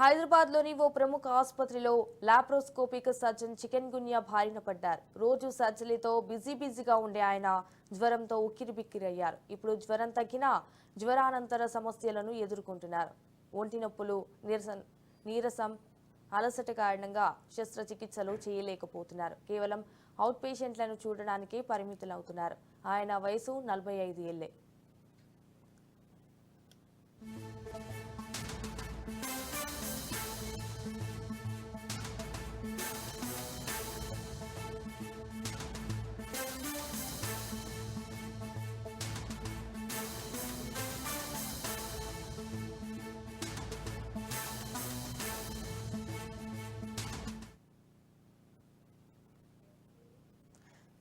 హైదరాబాద్లోని ఓ ప్రముఖ ఆసుపత్రిలో లాప్రోస్కోపిక్ సర్జన్ చికెన్ గున్యా బారిన పడ్డారు. రోజు సర్జరీతో బిజీ బిజీగా ఉండే ఆయన జ్వరంతో ఉక్కిరిబిక్కిరయ్యారు. ఇప్పుడు జ్వరం తగ్గినా జ్వరానంతర సమస్యలను ఎదుర్కొంటున్నారు. ఒంటి నొప్పులు నీరసం నీరసం అలసట కారణంగా శస్త్రచికిత్సలు చేయలేకపోతున్నారు. కేవలం అవుట్ పేషెంట్లను చూడడానికే పరిమితులవుతున్నారు. ఆయన వయసు నలభై ఐదు ఏళ్ళే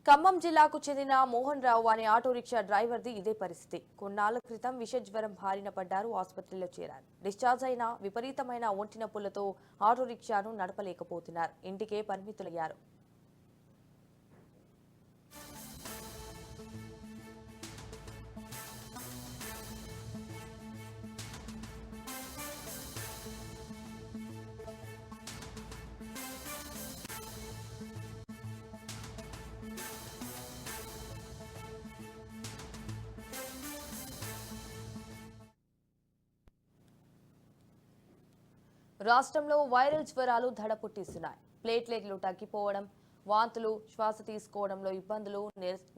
ఖమ్మం జిల్లాకు చెందిన మోహన్ రావు అనే ఆటో రిక్షా డ్రైవర్ది ఇదే పరిస్థితి. కొన్నాళ్ళ క్రితం విష జ్వరం బారిన పడ్డారు ఆసుపత్రిలో చేరారు. డిశ్చార్జ్ అయిన విపరీతమైన ఒంటి నొప్పులతో ఆటో రిక్షాను నడపలేకపోతున్నారు. ఇంటికే పరిమితులయ్యారు. రాష్ట్రంలో వైరల్ జ్వరాలు దడ పుట్టిస్తున్నాయి ప్లేట్లెట్లు తగ్గిపోవడం వాంతులు శ్వాస తీసుకోవడంలో ఇబ్బందులు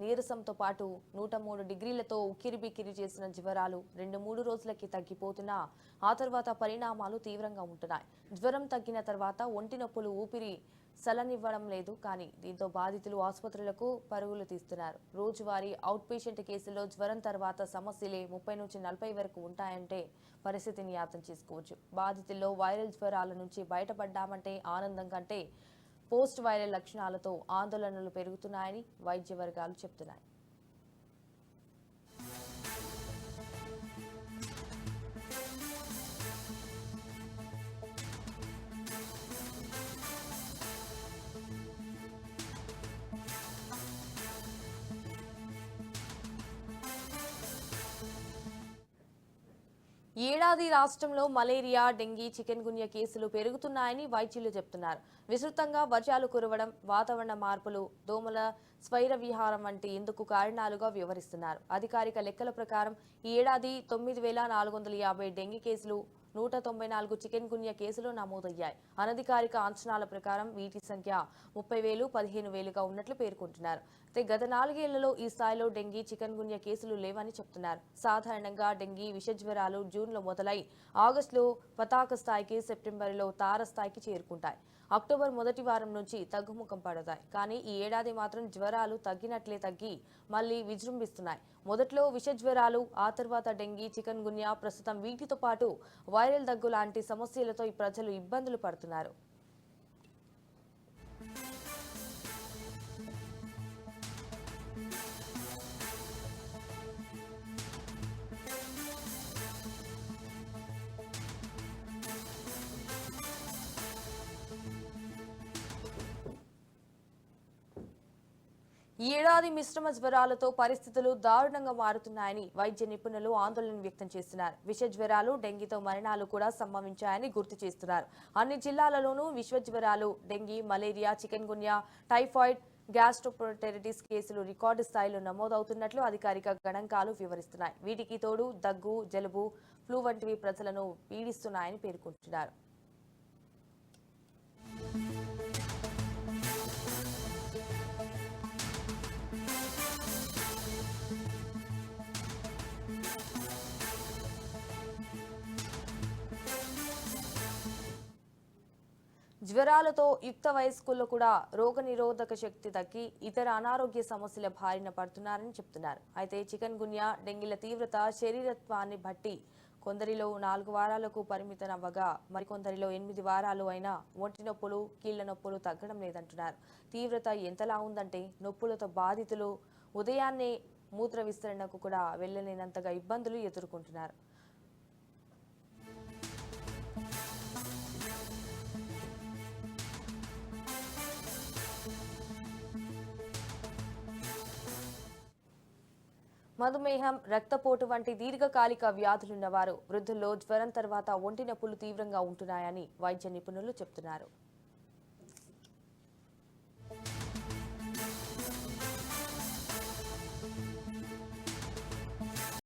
నీరసంతో పాటు నూట మూడు డిగ్రీలతో ఉక్కిరిబిక్కిరి చేసిన జ్వరాలు రెండు మూడు రోజులకి తగ్గిపోతున్నా ఆ తర్వాత పరిణామాలు తీవ్రంగా ఉంటున్నాయి. జ్వరం తగ్గిన తర్వాత ఒంటి నొప్పులు ఊపిరి సలనివ్వడం లేదు కానీ దీంతో బాధితులు ఆసుపత్రులకు పరుగులు తీస్తున్నారు. రోజువారీ అవుట్ పేషెంట్ కేసుల్లో జ్వరం తర్వాత సమస్యలే ముప్పై నుంచి నలభై వరకు ఉంటాయంటే పరిస్థితిని అర్థం చేసుకోవచ్చు. బాధితుల్లో వైరల్ జ్వరాల నుంచి బయటపడ్డామంటే ఆనందం కంటే పోస్ట్ వైరల్ లక్షణాలతో ఆందోళనలు పెరుగుతున్నాయని వైద్య వర్గాలు చెబుతున్నాయి. ఏడాది రాష్ట్రంలో మలేరియా డెంగీ చికెన్ గున్య కేసులు పెరుగుతున్నాయని వైద్యులు చెప్తున్నారు. విస్తృతంగా వర్షాలు కురవడం వాతావరణ మార్పులు దోమల స్వైర విహారం వంటి ఇందుకు కారణాలుగా వివరిస్తున్నారు. అధికారిక లెక్కల ప్రకారం ఈ ఏడాది తొమ్మిది వేల నాలుగు వందల యాభై డెంగీ కేసులు నూట తొంభై నాలుగు చికెన్ గున్యా కేసులు నమోదయ్యాయి. అనధికారిక అంచనాల ప్రకారం వీటి సంఖ్య ముప్పై వేలు పదిహేను వేలుగా ఉన్నట్లు పేర్కొంటున్నారు. అయితే గత నాలుగేళ్ళలో ఈ స్థాయిలో డెంగీ చికెన్ గున్యా కేసులు లేవని చెప్తున్నారు. సాధారణంగా డెంగీ విషజ్వరాలు జూన్లో మొదలై ఆగస్టులో పతాక స్థాయికి సెప్టెంబర్లో తార స్థాయికి చేరుకుంటాయి. అక్టోబర్ మొదటి వారం నుంచి తగ్గుముఖం పడతాయి. కానీ ఈ ఏడాది మాత్రం జ్వరాలు తగ్గినట్లే తగ్గి మళ్ళీ విజృంభిస్తున్నాయి. మొదట్లో విష జ్వరాలు ఆ తర్వాత డెంగీ చికెన్ గున్యా ప్రస్తుతం వీటితో పాటు వైరల్ దగ్గు లాంటి సమస్యలతో ఈ ప్రజలు ఇబ్బందులు పడుతున్నారు. ఈ ఏడాది మిశ్రమ జ్వరాలతో పరిస్థితులు దారుణంగా మారుతున్నాయని వైద్య నిపుణులు ఆందోళన వ్యక్తం చేస్తున్నారు. విష జ్వరాలు డెంగీతో మరణాలు కూడా సంభవించాయని గుర్తు చేస్తున్నారు. అన్ని జిల్లాలలోనూ విశ్వ జ్వరాలు dengue malaria chikungunya typhoid gastroenteritis కేసులు రికార్డు స్థాయిలో నమోదవుతున్నట్లు అధికారిక గణాంకాలు వివరిస్తున్నాయి. వీటికి తోడు దగ్గు జలుబు ఫ్లూ వంటివి ప్రజలను పీడిస్తున్నాయని పేర్కొంటున్నారు. జ్వరాలతో యుక్త వయస్కుల్లో కూడా రోగనిరోధక శక్తి తగ్గి ఇతర అనారోగ్య సమస్యల బారిన పడుతున్నారని చెప్తున్నారు. అయితే చికెన్ గున్యా డెంగీల తీవ్రత శరీరత్వాన్ని బట్టి కొందరిలో నాలుగు వారాలకు పరిమితమవ్వగా మరికొందరిలో ఎనిమిది వారాలు అయినా ఒంటి నొప్పులు కీళ్ళ నొప్పులు తగ్గడం లేదంటున్నారు. తీవ్రత ఎంతలా ఉందంటే నొప్పులతో బాధితులు ఉదయాన్నే మూత్ర విస్తరణకు కూడా వెళ్ళలేనంతగా ఇబ్బందులు ఎదుర్కొంటున్నారు. మధుమేహం రక్తపోటు వంటి దీర్ఘకాలిక వ్యాధులున్నవారు వృద్ధుల్లో జ్వరం తర్వాత ఒంటి నొప్పులు తీవ్రంగా ఉంటున్నాయని వైద్య నిపుణులు చెబుతున్నారు